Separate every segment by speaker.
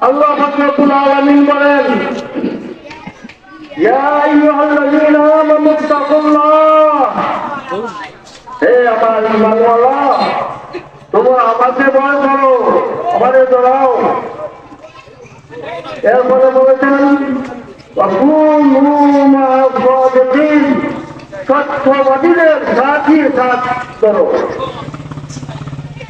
Speaker 1: আল্লাহ ফাকরুল আলামিন বলেন ইয়া আইয়ুহাল্লাযীনা আমানু তাকুল্লাহ হে আমার ইমানওয়ালা তোমরা আমাকে ভয় করো আমাদের দৌড়াও এরপরে বলেছেন وَكُونُوا مَعَ الصَّادِقِينَ সত্যবাদীদের সাথী সাথ করো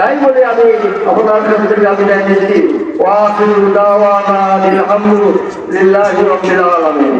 Speaker 1: তাই বলে আমি আপনার কাছ থেকে আমি জানিয়েছি ওয়াকিল দাওয়ানা আলহামদুলিল্লাহি রাব্বিল আলামিন।